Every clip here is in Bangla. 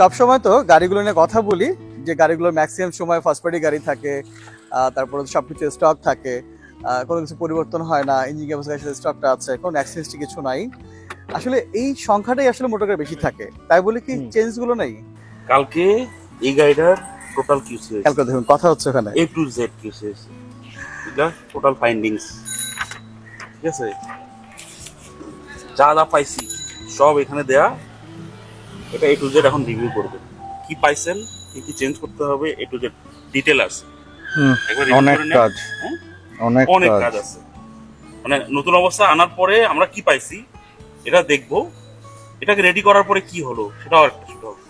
সব সময় তো গাড়িগুলো নিয়ে কথা বলি যে গাড়িগুলো ম্যাক্সিমাম সময় ফার্স্ট পার্টি গাড়ি থাকে আহ, সব কিছু স্টক থাকে কোনো কিছু পরিবর্তন হয় না ইঞ্জিন ক্যাপাসিটি স্টকটা আছে কোনো অ্যাক্সিডেন্ট কিছু নাই। আসলে এই সংখ্যাটাই আসলে মোটর গাড়ি বেশি থাকে। তাই বলে কি হুম। চেঞ্জগুলো নেই? কালকে এই গাড়িটার টোটাল কিউসি করে দেখুন কথা হচ্ছে ওখানে। এ টু জেড কিউসি এটা টোটাল ফাইন্ডিংস ঠিক আছে? যা যা পাইছি সব এখানে দেয়া এটা এ টু জেড এখন রিভিউ করবে। কি পাইছেন কি কি চেঞ্জ করতে হবে এ টু জেড ডিটেল আছে। অনেক কাজ। হ্যাঁ? অনেক অনেক কাজ। কাজ আছে। মানে নতুন অবস্থা আনার পরে আমরা কি পাইছি এটা দেখব। এটাকে রেডি করার পরে কি হলো সেটাও একটা হবে।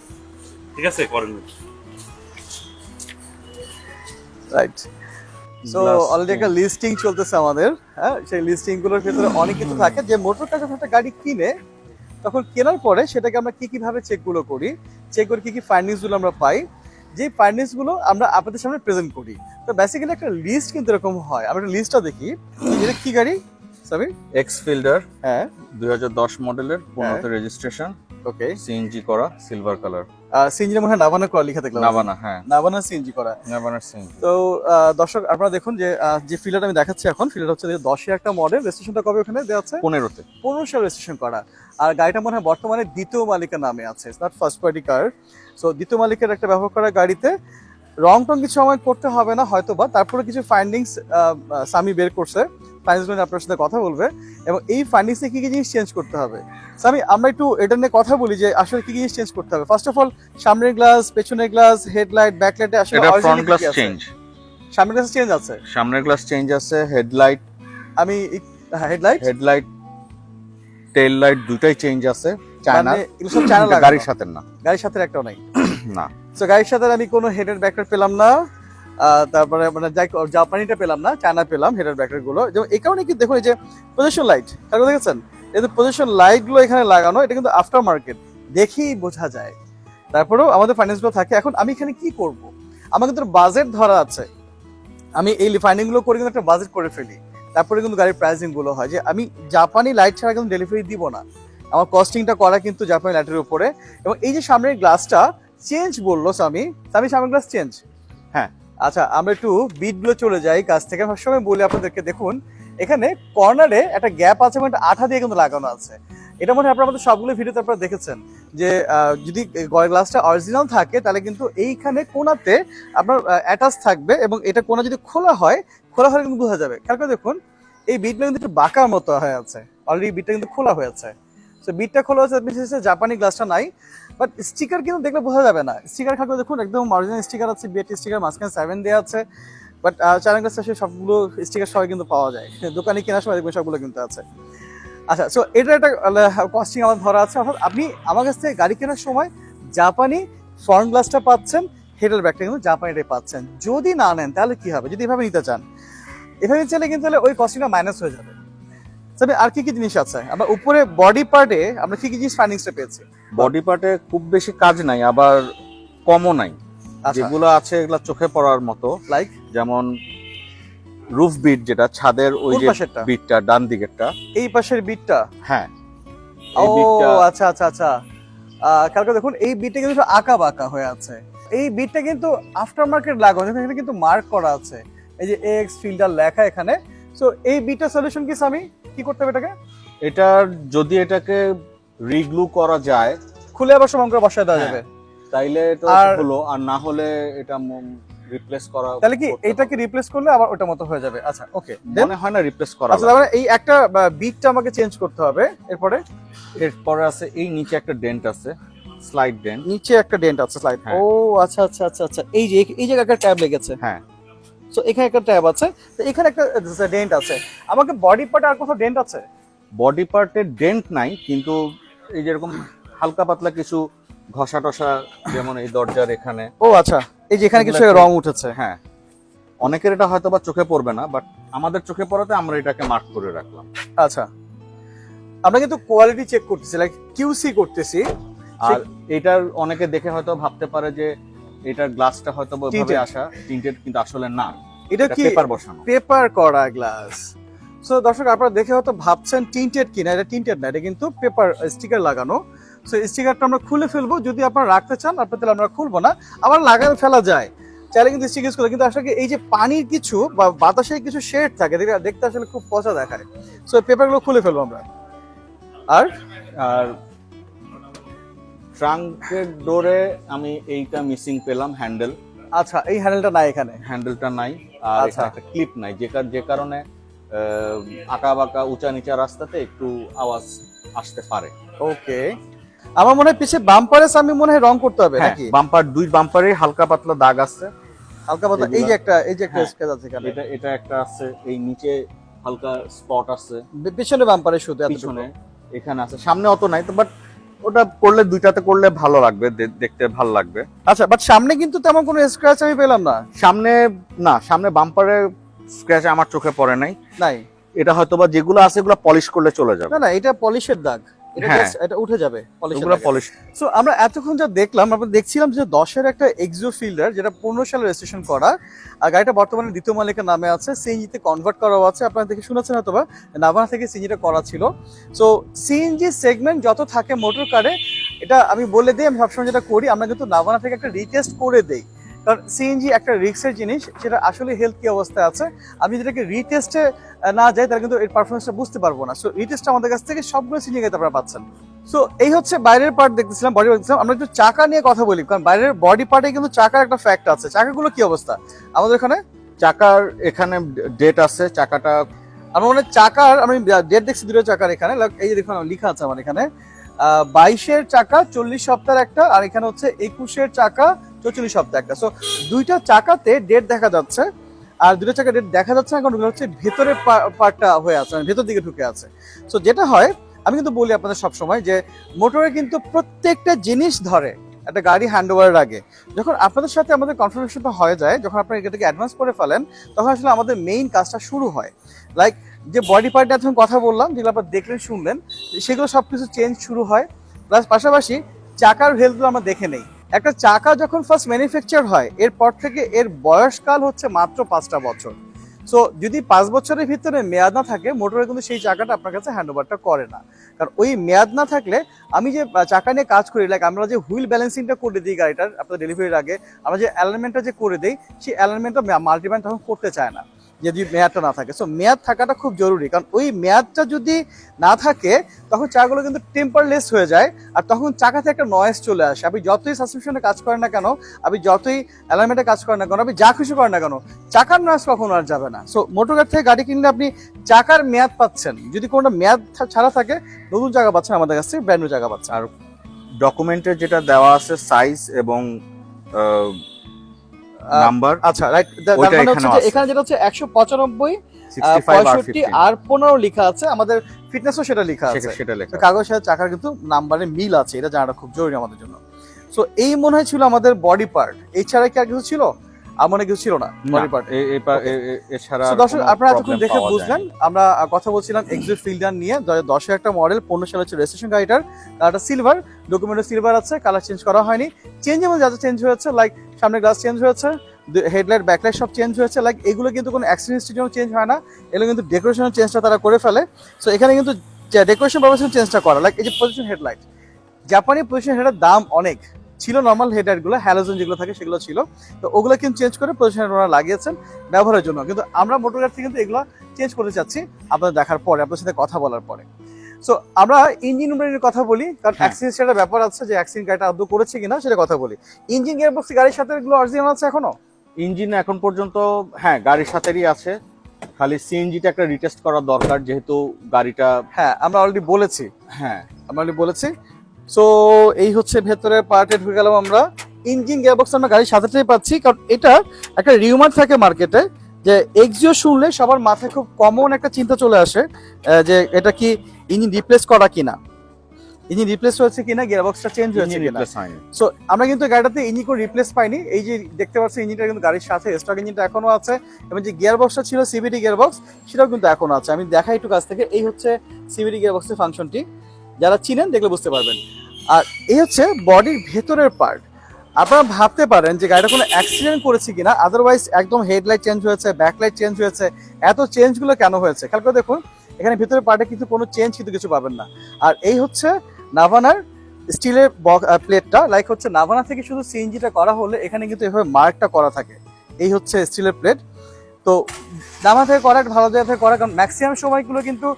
ঠিক আছে করেন। রাইট সো অলরেডি একটা লিস্টিং চলতেছে আমাদের হ্যাঁ? সেই লিস্টিংগুলোর ভিতরে অনেক কিছু থাকে। যে মোটরটা যখন একটা গাড়ি কিনে তখন কেনার পরে সেটাকে আমরা কি কীভাবে চেকগুলো করি চেক করে কি কি ফাইন্ডিংসগুলো আমরা পাই যে ফাইন্ডিংসগুলো আমরা আপনাদের সামনে প্রেজেন্ট করি। তো বেসিক্যালি একটা লিস্ট কিন্তু এরকম হয়। আমরা একটা লিস্টটা দেখি। এটা কি গাড়ি? সবই এক্স ফিল্ডার হ্যাঁ। দুই হাজার দশ মডেলের পনেরোতে রেজিস্ট্রেশন ওকে সিএনজি করা সিলভার কালার সিএনজি মনে হয় নাভানা করা লেখা দেখলাম। নাবানা হ্যাঁ। নাভানা সিএনজি করা। নাবানার সিএনজি। তো দর্শক আপনারা দেখুন যে যে ফিল্ডার আমি দেখাচ্ছি এখন ফিল্ডার হচ্ছে দশের একটা মডেল রেজিস্ট্রেশনটা কবে ওখানে দেওয়া আছে? পনেরোতে। পনেরো সাল রেজিস্ট্রেশন করা। আর গাড়িটা মনে হয় বর্তমানে দ্বিতীয় মালিকের নামে আছে। Not first party car so দ্বিতীয় মালিকের একটা ব্যবহার করা গাড়িতে রং টং কিছু আমার করতে হবে না হয়তো বা তারপরে কিছু ফাইন্ডিংস সামি বের করছে। আপনার সাথে কথা বলবে এবং এই কি কি জিনিস চেঞ্জ করতে হবে? সামি আমরা একটু এটা নিয়ে কথা বলি যে আসলে কি কি জিনিস চেঞ্জ করতে হবে। ফার্স্ট অফ অল সামনের গ্লাস পেছনের গ্লাস হেডলাইট ব্যাকলাইটে আসলে এটা ফ্রন্ট গ্লাস চেঞ্জ সামনের গ্লাস চেঞ্জ আছে? সামনের গ্লাস চেঞ্জ আছে হেডলাইট আমি হেডলাইট হেডলাইট টেল লাইট দুটাই চেঞ্জ আছে চায়না মানে এগুলো সব চায়না গাড়ির সাথে না। গাড়ির সাথে একটাও নাই। না। সো গাড়ির সাথে আমি কোনো হেডের ব্যাকলাইট পেলাম না। তারপরে মানে যাই জাপানিটা পেলাম না, চায়না পেলাম হেডের ব্যাকলাইটগুলো। যেমন এই কারণে কি দেখুন, এই যে পজিশন লাইট তারপরে দেখেছেন? এই যে পজিশন লাইটগুলো এখানে লাগানো, এটা কিন্তু আফটার মার্কেট দেখেই বোঝা যায়। তারপরেও আমাদের ফাইন্যান্সগুলো থাকে, এখন আমি এখানে কি করব? আমার কিন্তু বাজেট ধরা আছে। আমি এই ফাইন্ডিংগুলো করে কিন্তু একটা বাজেট করে ফেলি। তারপরে কিন্তু গাড়ির প্রাইসিংগুলো হয় যে, আমি জাপানি লাইট ছাড়া কিন্তু ডেলিভারি দিব না। আমার কস্টিংটা করা কিন্তু জাপানি লাইটের উপরে। এবং এই যে সামনের গ্লাসটা চেঞ্জ বলল স্বামী। স্বামী, সামনের গ্লাস চেঞ্জ হ্যাঁ। আচ্ছা আমরা একটু বিটগুলো চলে যাই কাছ থেকে। সবসময় বলি আপনাদেরকে, দেখুন, এখানে কর্নারে একটা গ্যাপ আছে এবং একটা আঠা দিয়ে কিন্তু লাগানো আছে। এটা মনে হয় আপনারা আমাদের সবগুলো ভিডিওতে আপনারা দেখেছেন যে যদি গ্লাসটা অরিজিনাল থাকে, তাহলে কিন্তু এইখানে কোনাতে আপনার অ্যাটাচ থাকবে এবং এটা কোনা যদি খোলা হয়, খোলা হলে কিন্তু বোঝা যাবে। খেয়াল করে দেখুন, এই বিটটা কিন্তু একটু বাঁকার মতো হয়ে আছে। অলরেডি বিটটা কিন্তু খোলা হয়ে আছে। তো বিটটা খোলা বিশেষ জাপানি গ্লাসটা নাই। বাট স্টিকার কিন্তু দেখলে বোঝা যাবে না। স্টিকার থাকলে দেখুন একদম অরিজিনাল স্টিকার আছে বিএটি স্টিকার মাঝখানে সেভেন দেওয়া আছে। বাট চ্যানেল আসলে সবগুলো স্টিকার সবাই কিন্তু পাওয়া যায়। দোকানে কেনার সময় দেখবেন সবগুলো কিন্তু আছে। আচ্ছা সো এটা একটা কস্টিং আমার ধরা আছে। অর্থাৎ আপনি আমার কাছ থেকে গাড়ি কেনার সময় জাপানি ফ্রন্ট গ্লাসটা পাচ্ছেন হেডের ব্যাগটা কিন্তু জাপানিটাই পাচ্ছেন। যদি না নেন, তাহলে কি হবে? যদি এভাবে নিতে চান, এভাবে চাইলে কিন্তু তাহলে ওই কস্টিংটা মাইনাস হয়ে যাবে। তবে আর কি কি জিনিস আছে? আমরা উপরে বডি পার্টে আমরা কি কি জিনিস ফাইন্ডিংসটা পেয়েছি? বডি পার্টে খুব বেশি কাজ নাই আবার কমও নাই। আচ্ছা। যেগুলো আছে এগুলো চোখে পড়ার মতো। লাইক যেমন রুফ বিট যেটা ছাদের ওই যে বিটটা ডান দিকেরটা। এই পাশের বিটটা হ্যাঁ। ও আচ্ছা আচ্ছা আচ্ছা। আহ, দেখুন এই বিটটা কিন্তু আঁকা বাঁকা হয়ে আছে। এই বিটটা কিন্তু আফটার মার্কেট লাগানো এখানে কিন্তু মার্ক করা আছে। এই যে এক্স ফিল্টার লেখা এখানে। সো এই বিটটা সলিউশন কি স্বামী? কি করতে হবে এটাকে? এটার যদি এটাকে রিগ্লু করা যায় খুলে আবার সমান করে বসায় দেওয়া হ্যাঁ, যাবে। তাইলে এটা হলো আর না হলে এটা রিপ্লেস করা তাহলে কি এটাকে রিপ্লেস করলে আবার ওটা মতো হয়ে যাবে? আচ্ছা ওকে। মনে হয় না রিপ্লেস করা আচ্ছা মানে এই একটা বিটটা আমাকে চেঞ্জ করতে হবে এরপরে। এরপরে আছে এই নিচে একটা ডেন্ট আছে স্লাইড ডেন্ট নিচে একটা ডেন্ট আছে স্লাইড হ্যাঁ। ও আচ্ছা আচ্ছা আচ্ছা আচ্ছা এই যে এই জায়গায় একটা ট্যাব লেগেছে। হ্যাঁ। সো এখানে একটা ট্যাব আছে। তো এখানে একটা ডেন্ট আছে। আমাকে বডি পার্টে আর কোথাও ডেন্ট আছে? বডি পার্টে ডেন্ট নাই কিন্তু এই যেরকম হালকা পাতলা কিছু ঘষা টসা যেমন এই দরজার এখানে। ও আচ্ছা। এই যে এখানে কিছু রং উঠেছে। হ্যাঁ। অনেকের এটা হয়তো বা চোখে পড়বে না বাট আমাদের চোখে পড়াতে আমরা এটাকে মার্ক করে রাখলাম। আচ্ছা। আমরা কিন্তু কোয়ালিটি চেক করতেছি লাইক কিউসি করতেছি। আর এটার অনেকে দেখে হয়তো ভাবতে পারে যে এটার গ্লাসটা হয়তো বা ওইভাবে Tinted। আসা টিন্টেড কিন্তু আসলে না। এটা কি পেপার বসানো। পেপার করা গ্লাস সো দর্শক আপনারা দেখে হয়তো ভাবছেন টিন্টেড কিনা এটা টিন্টেড না এটা কিন্তু পেপার স্টিকার লাগানো। সো স্টিকারটা আমরা খুলে ফেলব। যদি আপনারা রাখতে চান আপনার তাহলে আমরা খুলবো না। আবার লাগাতে ফেলা যায়। চাইলে কিন্তু স্টিক ইউজ করে কিন্তু আসলে এই যে পানির কিছু বা বাতাসের কিছু শেড থাকে দেখতে আসলে খুব পচা দেখায়। সো পেপারগুলো খুলে ফেলব আমরা। আর? আর ট্রাঙ্কের ডোরে আমি এইটা মিসিং পেলাম হ্যান্ডেল। আচ্ছা এই হ্যান্ডেলটা নাই এখানে? হ্যান্ডেলটা নাই আর আচ্ছা। একটা ক্লিপ নাই যে যে কারণে আঁকা বাঁকা উঁচা নিচা রাস্তাতে একটু আওয়াজ আসতে পারে। ওকে। আমার মনে হয় পিছিয়ে বাম্পারে আমি মনে হয় রং করতে হবে হ্যাঁ নাকি? বাম্পার দুই বাম্পারে হালকা পাতলা দাগ আছে। হালকা পাতলা এই যে একটা এই যে একটা হ্যাঁ। স্কেচ আছে এখানে। এটা এটা একটা আছে এই নিচে হালকা স্পট আছে। পিছনে বাম্পারে শুধু এতটুকু। পিছনে এখানে আছে। সামনে অত নাই তো বাট ওটা করলে দুইটাতে করলে ভালো লাগবে দেখতে ভালো লাগবে। আচ্ছা বাট সামনে কিন্তু তেমন কোনো স্ক্র্যাচ আমি পেলাম না। সামনে না সামনে বাম্পারে স্ক্র্যাচ আমার চোখে পড়ে নাই। নাই। এটা হয়তো বা যেগুলো আছে এগুলো পলিশ করলে চলে যাবে। না না এটা পলিশের দাগ। এটা হ্যাঁ। just- এটা উঠে যাবে পলিশের ওগুলো দাগে। পলিশ সো আমরা এতক্ষণ যা দেখলাম আমরা দেখছিলাম যে দশের একটা ফিল্ডার যেটা পনেরো সালে রেজিস্ট্রেশন করা আর গাড়িটা বর্তমানে দ্বিতীয় মালিকের নামে আছে সিএনজিতে কনভার্ট করাও আছে আপনারা দেখে শুনেছেন হয়তো বা নাভানা থেকে সিএনজিটা করা ছিল সো সিএনজি সেগমেন্ট যত থাকে মোটর কারে এটা আমি বলে দিই আমি সবসময় যেটা করি আমরা কিন্তু নাভানা থেকে একটা রিটেস্ট করে দেই কারণ সিএনজি একটা রিক্সের জিনিস, সেটা আসলে হেলথ কি অবস্থায় আছে। আমি যেটাকে রিটেস্টে না যাই, তাহলে কিন্তু এর পারফরমেন্সটা বুঝতে পারব না। সো রিটেস্ট আমাদের কাছ থেকে সবগুলো সিএনজি গাড়িতে আপনারা পাচ্ছেন। সো এই হচ্ছে বাইরের পার্ট দেখতেছিলাম বডি দেখতেছিলাম। আমরা একটু চাকা নিয়ে কথা বলি, কারণ বাইরের বডি পার্টে কিন্তু চাকার একটা ফ্যাক্ট আছে। চাকাগুলো কি অবস্থা? আমাদের এখানে চাকার এখানে ডেট আছে, চাকাটা আমার মনে চাকার, আমি ডেট দেখছি দুটো চাকার এখানে। এই যে দেখুন লেখা আছে আমার এখানে। বাইশের চাকা, চল্লিশ সপ্তাহের একটা, আর এখানে হচ্ছে একুশের চাকা চৌচল্লিশ সপ্তাহ একটা। সো দুইটা চাকাতে ডেট দেখা যাচ্ছে, আর দুটো চাকা ডেট দেখা যাচ্ছে না ওগুলো হচ্ছে ভেতরের পার্টটা হয়ে আছে মানে ভেতর দিকে ঢুকে আছে। সো যেটা হয়, আমি কিন্তু বলি আপনাদের সবসময় যে, মোটরে কিন্তু প্রত্যেকটা জিনিস ধরে। একটা গাড়ি হ্যান্ড ওভারের আগে। যখন আপনাদের সাথে আমাদের কনফার্মেশনটা হয়ে যায়, যখন আপনারা এটাকে অ্যাডভান্স করে ফেলেন, তখন আসলে আমাদের মেইন কাজটা শুরু হয়। লাইক যে বডি পার্টে এখন কথা বললাম, যেগুলো আপনার দেখলেন, শুনলেন, সেগুলো সব কিছু চেঞ্জ শুরু হয়। প্লাস পাশাপাশি চাকার হেলথগুলো আমরা দেখে নেই। একটা চাকা যখন ফার্স্ট ম্যানুফ্যাকচার হয়, এরপর থেকে এর বয়সকাল হচ্ছে মাত্র পাঁচটা বছর। সো যদি পাঁচ বছরের ভিতরে মেয়াদ না থাকে, মোটরে কিন্তু সেই চাকাটা আপনার কাছে হ্যান্ড ওভারটা করে না। কারণ ওই মেয়াদ না থাকলে আমি যে চাকা নিয়ে কাজ করি লাইক আমরা যে হুইল ব্যালেন্সিংটা করে দিই গাড়িটার আপনার ডেলিভারির আগে, আমরা যে অ্যালাইনমেন্টটা যে করে দিই, সেই অ্যালাইনমেন্টটা মাল্টিম্যান তখন করতে চায় না। যদি মেয়াদটা না থাকে। সো মেয়াদ থাকাটা খুব জরুরি। কারণ ওই মেয়াদটা যদি না থাকে, তখন চাগুলো কিন্তু টেম্পারলেস হয়ে যায় আর তখন চাকাতে একটা নয়েজ চলে আসে। আপনি যতই সাসপেনশনে কাজ করেন না কেন, আপনি যতই অ্যালাইনমেন্টে কাজ করেন না কেন, আপনি যা খুশি করেন না কেন, চাকার নয়েজ কখনো আর যাবে না। সো মোটর গাড়ি থেকে গাড়ি কিনলে আপনি চাকার মেয়াদ পাচ্ছেন। যদি কোনোটা মেয়াদ ছাড়া থাকে, নতুন জায়গা পাচ্ছেন, আমাদের কাছ ব্র্যান্ড জায়গা পাচ্ছেন। আর ডকুমেন্টের যেটা দেওয়া আছে সাইজ এবং নাম্বার আচ্ছা রাইট মানে হচ্ছে যে এখানে যেটা হচ্ছে একশো পঁচানব্বই সিক্সটি ফাইভ আর পঁয়ষট্টি আর পনেরো লেখা আছে। আমাদের ফিটনেসও সেটা লেখা আছে। সেটা লেখা কাগজ সাথে চাকার কিন্তু নাম্বারে মিল আছে। এটা জানাটা খুব জরুরি আমাদের জন্য। সো এই মনে হয় ছিল আমাদের বডি পার্ট এছাড়া কি আর কিছু ছিল? আমার মনে কিছু ছিল না এছাড়া দর্শক আপনারা এতক্ষণ দেখে বুঝলেন আমরা কথা বলছিলাম এক্সিট ফিল্ডার নিয়ে দশের একটা মডেল পনেরো সালে হচ্ছে রেজিস্ট্রেশন গাড়িটার কালারটা সিলভার ডকুমেন্টে সিলভার আছে কালার চেঞ্জ করা হয়নি। চেঞ্জ যা যা চেঞ্জ হয়েছে লাইক সামনে গ্লাস চেঞ্জ হয়েছে হেডলাইট ব্যাকলাইট সব চেঞ্জ হয়েছে লাইক এগুলো কিন্তু কোনো অ্যাক্সিডেন্টের জন্য চেঞ্জ হয় না এগুলো কিন্তু ডেকোরেশনের চেঞ্জটা তারা করে ফেলে। সো এখানে কিন্তু ডেকোরেশন ব্যবস্থা চেঞ্জটা করা লাইক এই যে পজিশন হেডলাইট জাপানি পজিশন হেডের দাম অনেক। ছিল নর্মাল হেডলাইটগুলো হ্যালোজেন যেগুলো থাকে সেগুলো ছিল। তো ওগুলো কিন্তু চেঞ্জ করে পজিশন ওনারা লাগিয়েছেন ব্যবহারের জন্য। কিন্তু আমরা মোটর গাড়ি থেকে কিন্তু এগুলো চেঞ্জ করতে চাচ্ছি আপনাদের দেখার পরে আপনার সাথে কথা বলার পরে। সো আমরা ইঞ্জিন রুমের কথা বলি কারণ। অ্যাক্সিডেন্ট সেটা ব্যাপার আছে যে অ্যাক্সিডেন্ট গাড়িটা আদৌ করেছে কিনা সেটা কথা বলি। ইঞ্জিন গিয়ারবক্স গাড়ির সাথে এগুলো অরিজিনাল আছে এখনও? ইঞ্জিন এখন পর্যন্ত হ্যাঁ গাড়ির সাথেই আছে। খালি সিএনজিটা একটা রিটেস্ট করা দরকার যেহেতু গাড়িটা হ্যাঁ আমরা অলরেডি বলেছি। হ্যাঁ। আমরা অলরেডি বলেছি। সো এই হচ্ছে ভেতরে পার্টে ঢুকে গেলাম আমরা। ইঞ্জিন গিয়ারবক্স আমরা গাড়ির সাথেটাই পাচ্ছি কারণ এটা একটা রিউমার থাকে মার্কেটে যে এক্সিও শুনলে সবার মাথায় খুব কমন একটা চিন্তা চলে আসে যে এটা কি ইঞ্জিন রিপ্লেস করা কিনা। ইঞ্জিন রিপ্লেস হয়েছে কিনা গিয়ারবক্সটা চেঞ্জ হয়েছে কিনা। সো আমরা কিন্তু গাড়িটাতে ইঞ্জিন করে রিপ্লেস পাইনি। এই যে দেখতে পাচ্ছি ইঞ্জিনটা কিন্তু গাড়ির সাথে স্টক ইঞ্জিনটা এখনও আছে। এবং যে গিয়ার বক্সটা ছিল সিবিডি গিয়ার বক্স সেটাও কিন্তু এখনও আছে। আমি দেখাই একটু কাছ থেকে এই হচ্ছে সিবিডি গিয়ার বক্সের ফাংশনটি যারা চিনেন দেখলে বুঝতে পারবেন। আর এই হচ্ছে বডির ভেতরের পার্ট আপনারা ভাবতে পারেন যে গাড়িটা কোনো অ্যাক্সিডেন্ট করেছে কিনা আদারওয়াইজ একদম হেডলাইট চেঞ্জ হয়েছে ব্যাকলাইট চেঞ্জ হয়েছে, এত চেঞ্জগুলো কেন হয়েছে? খেয়াল করে দেখুন, এখানে ভেতরের পার্টে কিন্তু কোনো চেঞ্জ কিন্তু কিছু পাবেন না। আর এই হচ্ছে নাভানার স্টিলের প্লেটটা লাইক হচ্ছে নাভানা থেকে শুধু সিএনজিটা করা হলে এখানে কিন্তু এভাবে মার্কটা করা থাকে। এই হচ্ছে স্টিলের প্লেট তো নাভা থেকে করা ভালো জায়গা থেকে করা কারণ ম্যাক্সিমাম সময়গুলো কিন্তু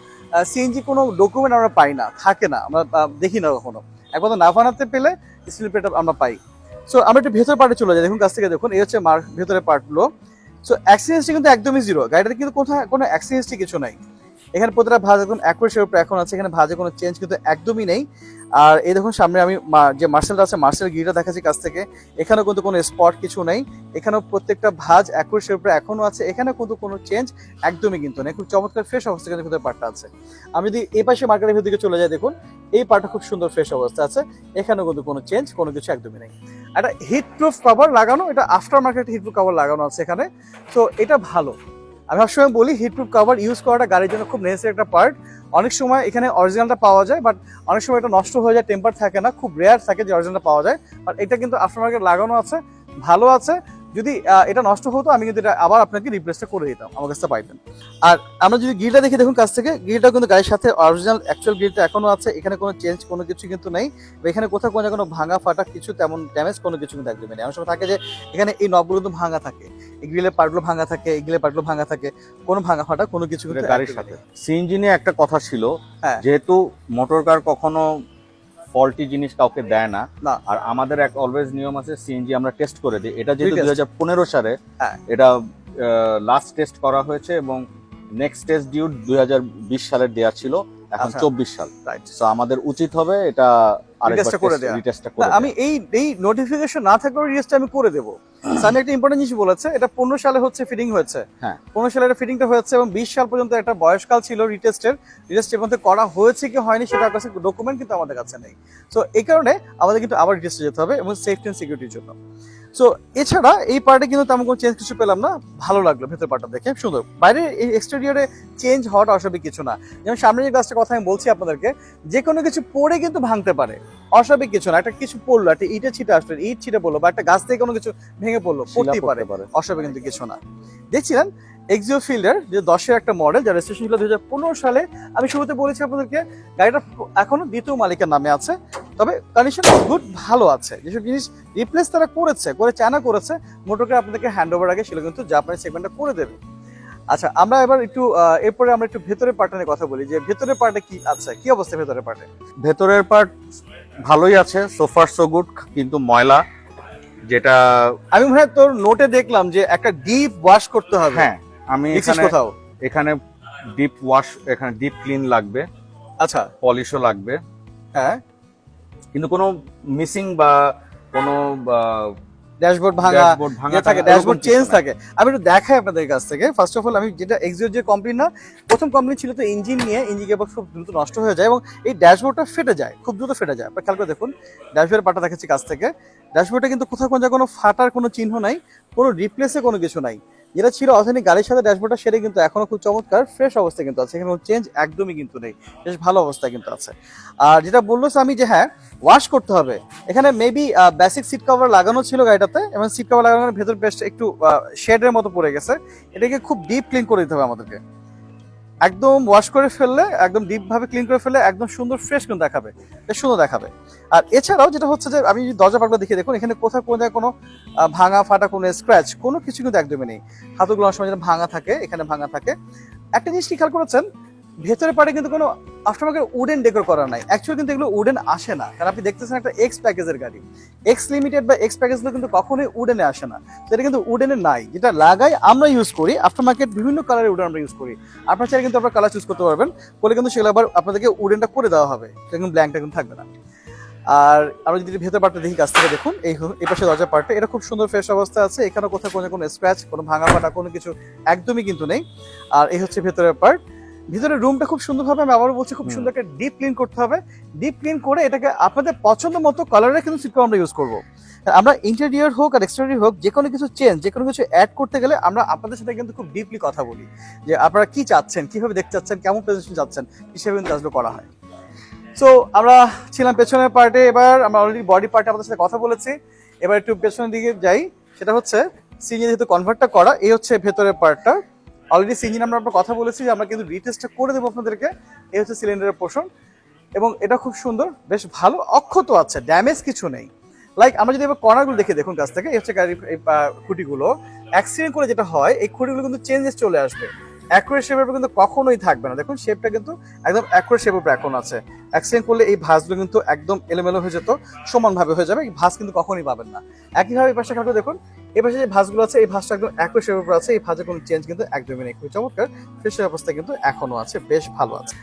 সিএনজি কোনো ডকুমেন্ট আমরা পাই না, থাকে না, আমরা দেখি না কখনো। একমাত্র না নাভানাতে পেলে স্টিল প্লেট আমরা পাই। সো আমরা একটু ভেতর পার্টে চলে যাই। দেখুন, কাছ থেকে দেখুন, এই হচ্ছে মার ভেতরের পার্টগুলো সো অ্যাক্সিডেন্সটি কিন্তু একদমই জিরো গাড়িটাতে কিন্তু কোথায় কোনো অ্যাক্সিডেন্সটি কিছু নাই। এখানে প্রতিটা ভাজ একদম অ্যাকুরেশের উপরে এখন আছে, এখানে ভাজে কোনো চেঞ্জ কিন্তু একদমই নেই। আর এই দেখুন, সামনে আমি যে মার্শালটা আছে মার্শাল গিরিটা দেখাচ্ছি কাছ থেকে, এখানেও কিন্তু কোনো স্পট কিছু নেই। এখানেও প্রত্যেকটা ভাজ অ্যাকুরেশের উপরে এখনও আছে, এখানেও কিন্তু কোনো চেঞ্জ একদমই কিন্তু নেই। খুব চমৎকার ফ্রেশ অবস্থা কিন্তু ভেতরে পার্টটা আছে। আমি যদি এই পাশে মার্কেটের ভেতর চলে যাই, দেখুন, এই পার্টটা খুব সুন্দর ফ্রেশ অবস্থা আছে, এখানেও কিন্তু কোনো চেঞ্জ কোনো কিছু একদমই নেই। একটা হিট প্রুফ কভার লাগানো, এটা aftermarket heat proof cover লাগানো আছে এখানে। তো এটা ভালো। আমি সবসময় বলি হিট প্রুফ কভার ইউজ করাটা গাড়ির জন্য খুব নেসেসারি একটা পার্ট অনেক সময় এখানে অরিজিনালটা পাওয়া যায় বাট অনেক সময় এটা নষ্ট হয়ে যায় টেম্পার থাকে না, খুব রেয়ার থাকে যে অরিজিনালটা পাওয়া যায় বাট এটা কিন্তু আফটার মার্কেট লাগানো আছে, ভালো আছে। যদি এটা নষ্ট হতো, আমি কিন্তু এটা আবার আপনাকে রিপ্লেসটা করে দিতাম, আমার কাছে পাইতেন। আর আমরা যদি গিলটা দেখি দেখুন কাছ থেকে গিলটা কিন্তু গাড়ির সাথে অরিজিনাল অ্যাকচুয়াল গিলটা এখনও আছে, এখানে কোনো চেঞ্জ কোনো কিছু কিন্তু নেই এখানে কোথাও কোনো কোনো ভাঙা ফাটা কিছু তেমন ড্যামেজ কোনো কিছু কিন্তু একদমই নেই। অনেক সময় থাকে যে, এখানে এই নবগুলো কিন্তু ভাঙা থাকে। গ্রিলের পার্টগুলো ভাঙা থাকে গ্রিলের পার্টগুলো ভাঙা থাকে কোনো ভাঙা ফাটা কোনো কিছু গাড়ির সাথে সিএনজি নিয়ে একটা কথা ছিল হ্যাঁ। যেহেতু মোটর কার কখনো ফল্টি জিনিস কাউকে দেয় না। আর আমাদের এক অলওয়েজ নিয়ম আছে সিএনজি আমরা টেস্ট করে দিই এটা যেহেতু দুই হাজার পনেরো সালে হ্যাঁ। এটা লাস্ট টেস্ট করা হয়েছে এবং নেক্সট টেস্ট ডিউ দুই হাজার বিশ সালের দেওয়া ছিল এখন আচ্ছা। চব্বিশ সাল. তো আমাদের উচিত হবে এটা টা করে দেয়া। রিটেস্টটা আমি এই এই নোটিফিকেশন না থাকলেও রিয়েস্টটা আমি করে দেবো সানি একটা ইম্পর্টেন্ট জিনিস বলেছে এটা পনেরো সালে হচ্ছে ফিটিং হয়েছে। হ্যাঁ। পনেরো সালে এটা ফিটিংটা হয়েছে এবং বিশ সাল পর্যন্ত একটা বয়সকাল ছিল রিটেস্টের রিটেস্ট এর মধ্যে করা হয়েছে কি হয়নি সেটা কাছে ডকুমেন্ট কিন্তু আমাদের কাছে নেই। তো এই কারণে আমাদের কিন্তু আবার রিটেস্টে যেতে হবে এবং সেফটি এন্ড সিকিউরিটির জন্য। সো এছাড়া এই পার্টে কিন্তু তেমন কোনো চেঞ্জ কিছু পেলাম না। ভালো লাগল ভেতর পার্টটা দেখে। সুন্দর। বাইরে এই এক্সটেরিয়রে চেঞ্জ হওয়াটা অস্বাভাবিক কিছু না। যেমন সামনে যে গাছটা কথা আমি বলছি আপনাদেরকে যে কোনো কিছু পড়ে কিন্তু ভাঙতে পারে। অস্বাভাবিক কিছু না। একটা কিছু পড়ল একটা ইটে ছিটে আসলো ইট ছিটে পড়ল বা একটা গাছ থেকে কোনো কিছু ভেঙে পড়ল পড়তেই পড়তে পারে। অস্বাভাবিক কিন্তু কিছু না। দেখছিলেন এক্সিও ফিল্ডের যে দশের একটা মডেল যার রেজিস্ট্রেশন ছিল দুই হাজার পনেরো সালে। আমি শুরুতে বলেছি আপনাদেরকে গাড়িটা এখনও দ্বিতীয় মালিকের নামে আছে তবে কন্ডিশন গুড ভালো আছে। যেসব জিনিস রিপ্লেস তারা করেছে করে চায়না করেছে মোটরকে আপনাদেরকে হ্যান্ড ওভার আগে সেগুলো কিন্তু জাপানি সেগমেন্টটা করে দেবে। আচ্ছা আমরা এবার একটু এরপরে আমরা একটু ভেতরের পার্টটা নিয়ে কথা বলি যে ভেতরের পার্টে কি আছে? কি অবস্থা ভেতরের পার্টে ভেতরের পার্ট ভালোই আছে সোফার সো গুড কিন্তু ময়লা যেটা আমি মনে হয় তোর নোটে দেখলাম যে একটা ডিপ ওয়াশ করতে হবে। হ্যাঁ আমি এখানে কোথাও? এখানে ডিপ ওয়াশ এখানে ডিপ ক্লিন লাগবে। আচ্ছা। পলিশও লাগবে। হ্যাঁ। কিন্তু কোনো মিসিং বা কোনো ড্যাশবোর্ড ভাঙা ড্যাশবোর্ড ভাঙা ইয়ে থাকে ড্যাশবোর্ড চেঞ্জ থাকে। আমি একটু দেখাই আপনাদের কাছ থেকে। ফার্স্ট অফ অল আমি যেটা এক্সিও যে কোম্পানি না প্রথম কোম্পানি ছিল তো ইঞ্জিন নিয়ে ইঞ্জিন গিয়ার খুব দ্রুত নষ্ট হয়ে যায় এবং এই ড্যাশবোর্ডটা ফেটে যায় খুব দ্রুত ফেটে যায়। আপনার খেয়াল করে দেখুন ড্যাশবোর্ডের পাটা দেখাচ্ছি কাছ থেকে। ড্যাশবোর্ডে কিন্তু কোথাও কোনো জায়গায় কোনো ফাটার কোনো চিহ্ন নাই কোনো রিপ্লেসে কোনো কিছু নাই। যেটা ছিল অথেনিক গাড়ির সাথে ড্যাশবোর্ডটা সেটা কিন্তু এখনও খুব চমৎকার ফ্রেশ অবস্থা কিন্তু আছে। এখানে চেঞ্জ একদমই কিন্তু নেই। বেশ ভালো অবস্থা কিন্তু আছে। আর যেটা বলল আমি যে হ্যাঁ ওয়াশ করতে হবে। এখানে মেবি বেসিক সিট কভার লাগানো ছিল গাড়িটাতে, এবং সিট কভার লাগানোর ভেতর বেশ একটু শেডের মতো পড়ে গেছে। এটাকে খুব ডিপ ক্লিন করে দিতে হবে আমাদেরকে। একদম ওয়াশ করে ফেললে, একদম ডিপভাবে ক্লিন করে ফেললে একদম সুন্দর ফ্রেশ কিন্তু দেখাবে, বেশ সুন্দর দেখাবে। আর এছাড়াও যেটা হচ্ছে যে, আমি দরজা পাটগুলো দেখে দেখুন, এখানে কোথাও কোনো কোনো ভাঙা ফাটা কোনো স্ক্র্যাচ কোনো কিছু কিন্তু একদমই নেই। হাতগুলো অনেক সময় যেটা ভাঙা থাকে, এখানে ভাঙা থাকে। একটা জিনিস কি খেয়াল করেছেন? ভেতরে পারে কিন্তু কোনো আফটারমার্কেট উডেন ডেকোর করা নাই। অ্যাকচুয়ালি কিন্তু এগুলো উডেন আসে না। কারণ আপনি দেখতেছেন একটা এক্স প্যাকেজের গাড়ি। এক্স লিমিটেড বা এক্স প্যাকেজগুলো কিন্তু কখনোই উডেনে আসে না। সেটা কিন্তু উডেনে নাই। যেটা লাগাই আমরা ইউজ করি। আফটারমার্কেট বিভিন্ন কালারের উডেন আমরা ইউজ করি। আপনার চাইলে কিন্তু আপনার কালার চুজ করতে পারবেন। বলে কিন্তু সেগুলো আবার আপনাদেরকে উডেনটা করে দেওয়া হবে। সেটা কিন্তু ব্ল্যাঙ্কটা কিন্তু থাকবে না। আর আমরা যদি ভেতর পার্টটা দেখি কাছ থেকে দেখুন, এই এই পাশে দরজা পার্টটা এটা খুব সুন্দর ফ্রেশ অবস্থায় আছে। এখানে কোথাও কোনো কোনো স্ক্র্যাচ কোনো ভাঙা ফাটা, কোনো কিছু একদমই কিন্তু নেই। আর এই হচ্ছে ভেতরের পার্ট ভিতরে রুমটা খুব সুন্দরভাবে আমি আবারও বলছি খুব। সুন্দর একটা ডিপ ক্লিন করতে হবে। ডিপ ক্লিন করে এটাকে আপনাদের পছন্দ মতো কালারে কিন্তু সিট আমরা ইউজ করব। আমরা ইন্টেরিয়র হোক আর এক্সটেরিয়র হোক যে কোনো কিছু চেঞ্জ যে কোনো কিছু অ্যাড করতে গেলে আমরা আপনাদের সাথে কিন্তু খুব ডিপলি কথা বলি। যে আপনারা কি চাচ্ছেন কীভাবে দেখতে চাচ্ছেন কেমন প্রেজেন্টেশন চাচ্ছেন হিসেবে কিন্তু কাজগুলো করা হয়। সো আমরা ছিলাম পেছনের পার্টে এবার আমরা অলরেডি বডি পার্টে আপনাদের সাথে কথা বলেছি। এবার একটু পেছনের দিকে যাই সেটা হচ্ছে সিঞ্জিন যেহেতু কনভার্টটা করা এই হচ্ছে ভেতরের পার্টটা অলরেডি সিঞ্জিন আমরা আপনার কথা বলেছি যে আমরা কিন্তু রিটেস্টটা করে দেবো আপনাদেরকে। এই হচ্ছে সিলিন্ডারের পোষণ এবং এটা খুব সুন্দর, বেশ ভালো, অক্ষত আছে ড্যামেজ কিছু নেই। লাইক আমরা যদি এবার কর্নারগুলো দেখে দেখুন কাছ থেকে, এই হচ্ছে গাড়ির খুঁটিগুলো। অ্যাক্সিডেন্ট করে যেটা হয়, এই খুঁটিগুলো কিন্তু চেঞ্জেস চলে আসবে। অ্যাকুরেট শেপের উপর কিন্তু কখনোই থাকবে না। দেখুন শেপটা কিন্তু একদম অ্যাকুরেট শেপের উপর এখন আছে। অ্যাক্সিডেন্ট করলে এই ভাঁজগুলো কিন্তু একদম এলোমেলো হয়ে যেত সমানভাবে হয়ে যাবে। এই ভাঁজ কিন্তু কখনোই পাবেন না। একইভাবে এই পাশে কাউকে দেখুন এই পাশে যে ভাঁজগুলো আছে এই ভাঁজটা একদম অ্যাকুরেট শেপের উপর আছে। এই ভাঁজের কোনো চেঞ্জ কিন্তু একদমই নেই। খুবই চমৎকার। ফ্রেশের অবস্থা কিন্তু এখনও আছে। বেশ ভালো আছে।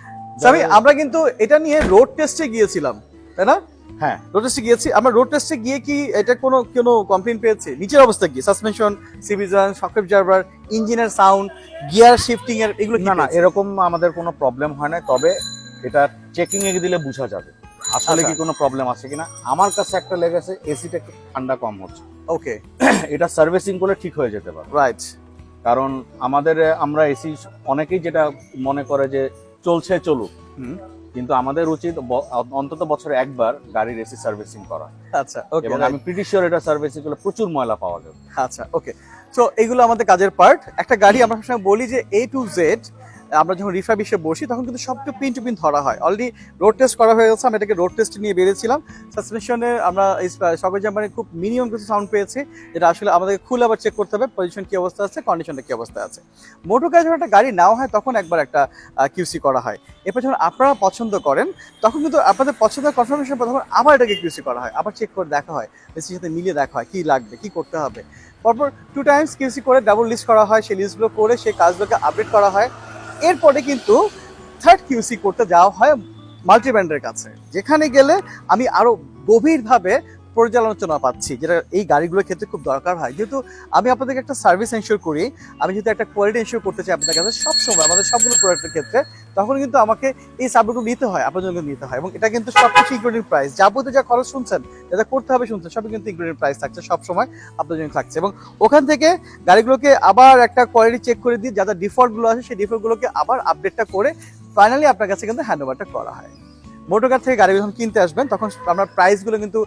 আমরা কিন্তু এটা নিয়ে রোড টেস্টে গিয়েছিলাম তাই না? হ্যাঁ রোড টেস্টে গিয়েছি। আমরা রোড টেস্টে গিয়ে কি এটা কোনো কোনো কমপ্লেন পেয়েছি? নিচের অবস্থা কি? সাসপেনশন সিভিজন শক অবজারভার ইঞ্জিনের সাউন্ড গিয়ার শিফটিং এর এগুলো না না এরকম আমাদের কোনো প্রবলেম হয় না তবে এটা চেকিং এ দিলে বোঝা যাবে। আসলে কি আচ্ছা। কোনো প্রবলেম আছে কিনা? আমার কাছে একটা লেগেছে এসিটা একটু ঠান্ডা কম হচ্ছে। ওকে এটা সার্ভিসিং করলে ঠিক হয়ে যেতে পারে। রাইট কারণ আমাদের আমরা এসি অনেকেই যেটা মনে করে যে চলছে চলুক। হুম। কিন্তু আমাদের উচিত অন্তত বছরে একবার গাড়ির এসি সার্ভিসিং করা। আচ্ছা ওকে এবং আমি প্রিটি শিওর এটা সার্ভিসিং করলে প্রচুর ময়লা পাওয়া যাবে। আচ্ছা ওকে তো এগুলো আমাদের কাজের পার্ট একটা গাড়ি আমরা সবসময় বলি যে এ টু জেড আমরা যখন রিফাবিশে বসি, তখন কিন্তু সবটা পিন টু পিন ধরা হয়। অলরেডি রোড টেস্ট করা হয়ে গেছে আমি এটাকে রোড টেস্ট নিয়ে বেরিয়েছিলাম। সাসপেনশনে আমরা সকল জাম্পারে খুব মিনিমাম কিছু সাউন্ড পেয়েছি, যেটা আসলে আমাদের খুলে আবার চেক করতে হবে পজিশন কি অবস্থা আছে কন্ডিশনটা কি অবস্থা আছে। মোটর কাজ যখন একটা গাড়ি নাও হয়, তখন একবার একটা কিউসি করা হয়। এরপর যখন আপনারা পছন্দ করেন, তখন কিন্তু আপনাদের পছন্দের কনফার্মেশন পর তখন আবার এটাকে কিউসি করা হয়। আবার চেক করে দেখা হয় এসির সাথে মিলিয়ে দেখা হয়, কী লাগবে, কী করতে হবে। পরপর টু টাইমস কিউসি করে ডাবল লিস্ট করা হয়, সেই লিস্টগুলো করে সেই কাজগুলোকে আপডেট করা হয়। এরপরে কিন্তু থার্ড কিউসি করতে যাওয়া হয় মাল্টিব্যান্ডের কাছে। যেখানে গেলে আমি আরও গভীরভাবে পর্যালোচনা পাচ্ছি, যেটা এই গাড়িগুলোর ক্ষেত্রে খুব দরকার হয়। যেহেতু আমি আপনাদেরকে একটা সার্ভিস এনশিওর করি, আমি যেহেতু একটা কোয়ালিটি এনশিওর করতে চাই আপনাদের কাছে সবসময় আমাদের সবগুলো প্রোডাক্টের ক্ষেত্রে, তখন কিন্তু আমাকে এই সাবগুলো নিতে হয় আপনার জন্য নিতে হয়। এবং এটা কিন্তু সবকিছু ইনক্লুডিং প্রাইস যাবতীয় যা খরচ শুনছেন, যেটা করতে হবে শুনছেন, সবই কিন্তু ইনক্লুডিং প্রাইস থাকছে সবসময় আপনার জন্য থাকছে। এবং ওখান থেকে গাড়িগুলোকে আবার একটা কোয়ালিটি চেক করে দিই যা যা ডিফল্টগুলো আছে, সেই ডিফল্টগুলোকে আবার আপডেটটা করে ফাইনালি আপনার কাছে কিন্তু হ্যান্ড ওভারটা করা হয়। মোটর কার থেকে গাড়ি যখন কিনতে আসবেন, তখন আমরা প্রাইসগুলো কিন্তু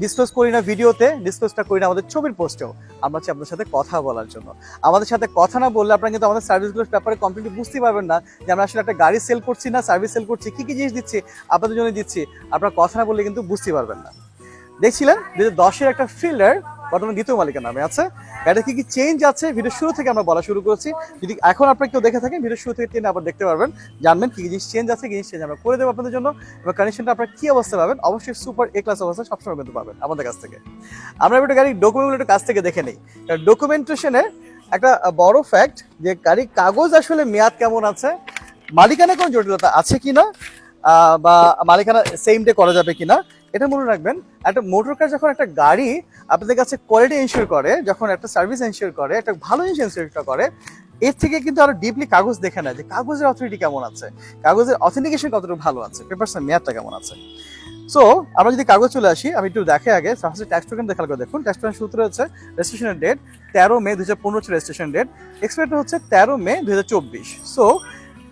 ডিসক্লোজ করি না ভিডিওতে ডিসক্লোজটা করি না আমাদের ছবির পোস্টেও আমরা হচ্ছে আপনার সাথে কথা বলার জন্য। আমাদের সাথে কথা না বললে আপনারা কিন্তু আমাদের সার্ভিসগুলোর ব্যাপারে কমপ্লিটলি বুঝতে পারবেন না যে আমরা আসলে একটা গাড়ি সেল করছি না সার্ভিস সেল করছি, কী কী জিনিস দিচ্ছি, আপনাদের জন্য দিচ্ছি। আপনারা কথা না বললে কিন্তু বুঝতে পারবেন না। দেখছিলেন দু হাজার দশের একটা ফিল্ডার বর্তমানে দ্বিতীয় মালিকের নামে আছে। গাড়িতে কি কি চেঞ্জ আছে ভিডিও শুরু থেকে আমরা বলা শুরু করেছি। যদি এখন আপনারা কেউ দেখে থাকেন ভিডিও শুরু থেকে টেনে আবার দেখতে পারবেন, জানবেন কি কি জিনিস চেঞ্জ আছে, কি জিনিস চেঞ্জ আমরা করে দেবো আপনাদের জন্য এবং কন্ডিশনটা আপনারা কি অবস্থা পাবেন? অবশ্যই সুপার এ ক্লাস অবস্থা সবসময় কিন্তু পাবেন আমাদের কাছ থেকে। আমরা একটু গাড়ির ডকুমেন্টগুলো একটু কাছ থেকে দেখে নিই। ডকুমেন্টেশনে একটা বড় ফ্যাক্ট যে গাড়ির কাগজ আসলে মেয়াদ কেমন আছে, মালিকানা কোনো জটিলতা আছে কি না বা মালিকানা সেম ডে করা যাবে কিনা এটা মনে রাখবেন, একটা মোটর কার যখন একটা গাড়ি আপনাদের কাছে কোয়ালিটি এনশিওর করে, যখন একটা সার্ভিস এনশিওর করে, একটা ভালো এনশিওর করে, এর থেকে কিন্তু আরও ডিপলি কাগজ দেখে নেয় যে কাগজের অথরিটি কেমন আছে, কাগজের অথেন্টিকেশন কতটুকু ভালো আছে পেপারসের মেয়াদটা কেমন আছে। সো আমরা যদি কাগজ চলে আসি, আমি একটু দেখে আগে ট্যাক্স টোকেন দেখা করে দেখুন ট্যাক্স টোকেন সূত্র হচ্ছে রেজিস্ট্রেশনের ডেট তেরো মে দু হাজার পনেরো হচ্ছে রেজিস্ট্রেশন ডেট এক্সপায়ারটা হচ্ছে তেরো মে দু হাজার চব্বিশ। সো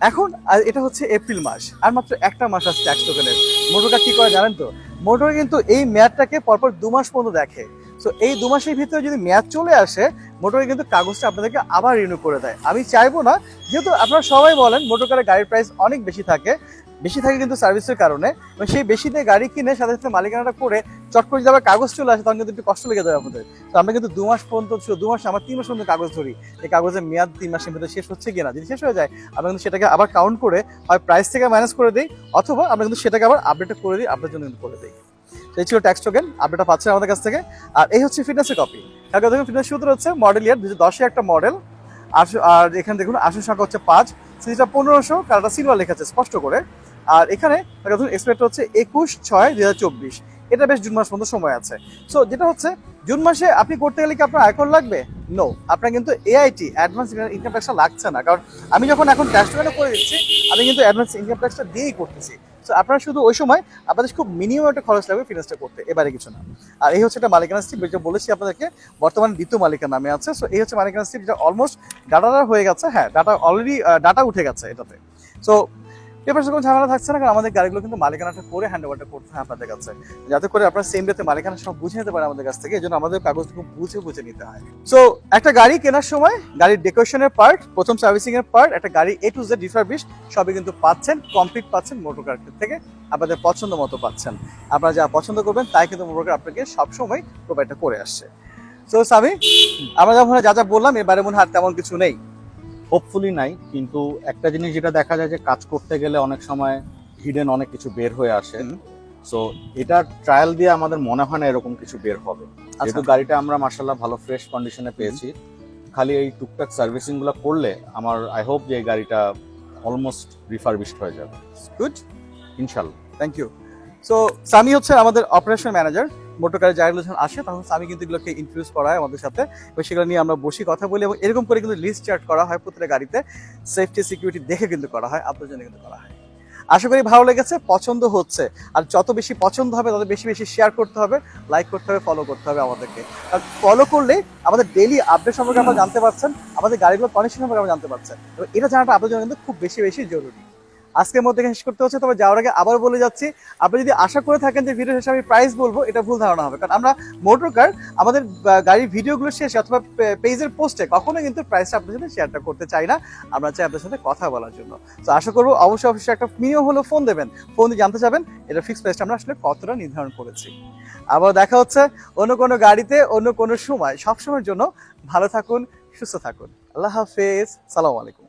এখন এটা হচ্ছে এপ্রিল মাস, আর মাত্র একটা মাস আছে ট্যাক্স টোকেনের মোটরটা কি করে জানেন তো? মোটর কিন্তু এই মেয়াদটাকে পরপর দু মাস পর্যন্ত দেখে। সো এই দু মাসের ভিতরে যদি মেয়াদ চলে আসে মোটরের কিন্তু কাগজটা আপনাদেরকে আবার রিনিউ করে দেয়। আমি চাইব না, যেহেতু আপনারা সবাই বলেন, মোটর কারের গাড়ির প্রাইস অনেক বেশি থাকে। বেশি থাকে কিন্তু সার্ভিসের কারণে। এবং সেই বেশি দিয়ে গাড়ি কিনে সাথে সাথে মালিকানাটা করে চট করে যদি কাগজ চলে আসে, তখন কিন্তু একটু কষ্ট লেগে যাবে আমাদের। তো আমরা কিন্তু দু মাস পর্যন্ত দু মাস আমার তিন মাস পর্যন্ত কাগজ ধরি। এই কাগজের মেয়াদ তিন মাসের মধ্যে শেষ হচ্ছে কিনা, যদি শেষ হয়ে যায়, আমরা কিন্তু সেটাকে আবার কাউন্ট করে, হয় প্রাইস থেকে মাইনাস করে দিই, অথবা আমরা কিন্তু সেটাকে আবার আপডেট করে দিই আপনার জন্য কিন্তু করে দিই। এই ছিল ট্যাক্স টোকেন আপডেটটা পাচ্ছেন আমাদের কাছ থেকে। আর এই হচ্ছে ফিটনেসের কপি কালকে দেখুন ফিটনেস সূত্র হচ্ছে মডেল ইয়ার দুশো দশে একটা মডেল আর এখানে দেখুন আসন সংখ্যা হচ্ছে পাঁচ। সিরিজটা পনেরোশো কালারটা সিলভার লেখা আছে, স্পষ্ট করে। আর এখানে দেখুন এক্সপেক্ট হচ্ছে একুশ ছয় চব্বিশ। এটা বেশ জুন মাস পর্যন্ত সময় আছে। সো যেটা হচ্ছে, জুন মাসে আপনি করতে গেলে কি আপনার আয়কর লাগবে? নো আপনার কিন্তু এআইটি অ্যাডভান্স ইনকাম ট্যাক্সটা লাগছে না। কারণ আমি যখন এখন ট্যাক্স টোকেনটা করে দিচ্ছি, আমি কিন্তু অ্যাডভান্স ইনকাম ট্যাক্সটা দিয়েই করতেছি। সো আপনার শুধু ওই সময় আপনাদের খুব মিনিমাম একটা খরচ লাগবে ফিনান্সটা করতে। এবারে কিছু না। আর এই হচ্ছে একটা মালিকানা স্ট্রিপ যেটা বলেছি আপনাদেরকে, বর্তমানে দ্বিতীয় মালিকার নামে আছে। সো এই হচ্ছে মালিকানা স্ট্রিপ যেটা অলমোস্ট ডাটাটা হয়ে গেছে। হ্যাঁ ডাটা অলরেডি ডাটা উঠে গেছে এটাতে। সো পেপারসের কোনো ঝামেলা থাকছে না, কারণ আমাদের গাড়িগুলো কিন্তু মালিকানাটা করে হ্যান্ড ওভারটা করতে হয় আপনাদের কাছে। যাতে করে আপনারা সেম ডেতে মালিকানা সব বুঝে নিতে পারে আমাদের কাছ থেকে এই জন্য আমাদের কাগজ বুঝে বুঝে নিতে হয়। সো একটা গাড়ি কেনার সময় গাড়ির ডেকোরেশনের পার্ট প্রথম সার্ভিসিং এর পার্ট একটা গাড়ি এ টু জেড রিফারবিশ সবই কিন্তু পাচ্ছেন কমপ্লিট পাচ্ছেন মোটর কার থেকে, আপনাদের পছন্দ মতো পাচ্ছেন। আপনারা যা পছন্দ করবেন, তাই কিন্তু মোটর কার আপনাকে সবসময় প্রোভাইডটা করে আসছে। সো সামি আমরা যখন যা যা বললাম, এবারে মনে হয় তেমন কিছু নেই। হোপফুলি নাই কিন্তু একটা জিনিস যেটা দেখা যায় যে কাজ করতে গেলে অনেক সময় হিডেন অনেক কিছু বের হয়ে আসে। সো এটা ট্রায়াল দিয়ে আমাদের মনে হয় না এরকম কিছু বের হবে। আচ্ছা। যেহেতু গাড়িটা আমরা মার্শাল্লাহ ভালো ফ্রেশ কন্ডিশনে পেয়েছি খালি এই টুকটাক সার্ভিসিংগুলো করলে আমার আই হোপ যে এই গাড়িটা অলমোস্ট রিফারবিশড হয়ে যাবে। গুড ইনশাল্লাহ থ্যাংক ইউ সো সামি হচ্ছে আমাদের অপারেশন ম্যানেজার মোটর জায়গাগুলো যখন আসে তখন আমি কিন্তু এগুলোকে ইন্ট্রোডিউস করায় আমাদের সাথে। এবং সেগুলো নিয়ে আমরা বসি কথা বলি এবং এরকম করে কিন্তু লিস্ট চার্ট করা হয় প্রত্যেকটা গাড়িতে। সেফটি সিকিউরিটি দেখে কিন্তু করা হয় আপনার জন্য কিন্তু করা হয়। আশা করি ভালো লেগেছে, পছন্দ হচ্ছে। আর যত বেশি পছন্দ হবে, তত বেশি বেশি শেয়ার করতে হবে লাইক করতে হবে ফলো করতে হবে আমাদেরকে। আর ফলো করলে আমাদের ডেইলি আপডেট সম্পর্কে আপনারা জানতে পারছেন, আমাদের গাড়িগুলোর কন্ডিশন সম্পর্কে আপনারা জানতে পারছেন। এবং এটা জানাটা আপনার জন্য কিন্তু খুব বেশি বেশি জরুরি। আজকের মধ্যে শেষ করতে হচ্ছে, তবে যাওয়ার আগে আবার বলে যাচ্ছি, আপনি যদি আশা করে থাকেন যে ভিডিও শেষে আমি প্রাইস বলব, এটা ভুল ধারণা হবে। কারণ আমরা মোটর কার আমাদের গাড়ির ভিডিওগুলো শেষে, অথবা পেজের পোস্টে কখনো কিন্তু প্রাইসটা আপনার সাথে শেয়ারটা করতে চাই না। আমরা চাই আপনার সাথে কথা বলার জন্য। তো আশা করব অবশ্যই অবশ্যই একটা মিনিমাম হলো ফোন দেবেন। ফোন দিয়ে জানতে চাবেন, এটা ফিক্স প্রাইসটা আমরা আসলে কতটা নির্ধারণ করেছি। আবার দেখা হচ্ছে অন্য কোনো গাড়িতে, অন্য কোনো সময়। সবসময়ের জন্য ভালো থাকুন, সুস্থ থাকুন। আল্লাহ হাফেজ। সালাম আলাইকুম।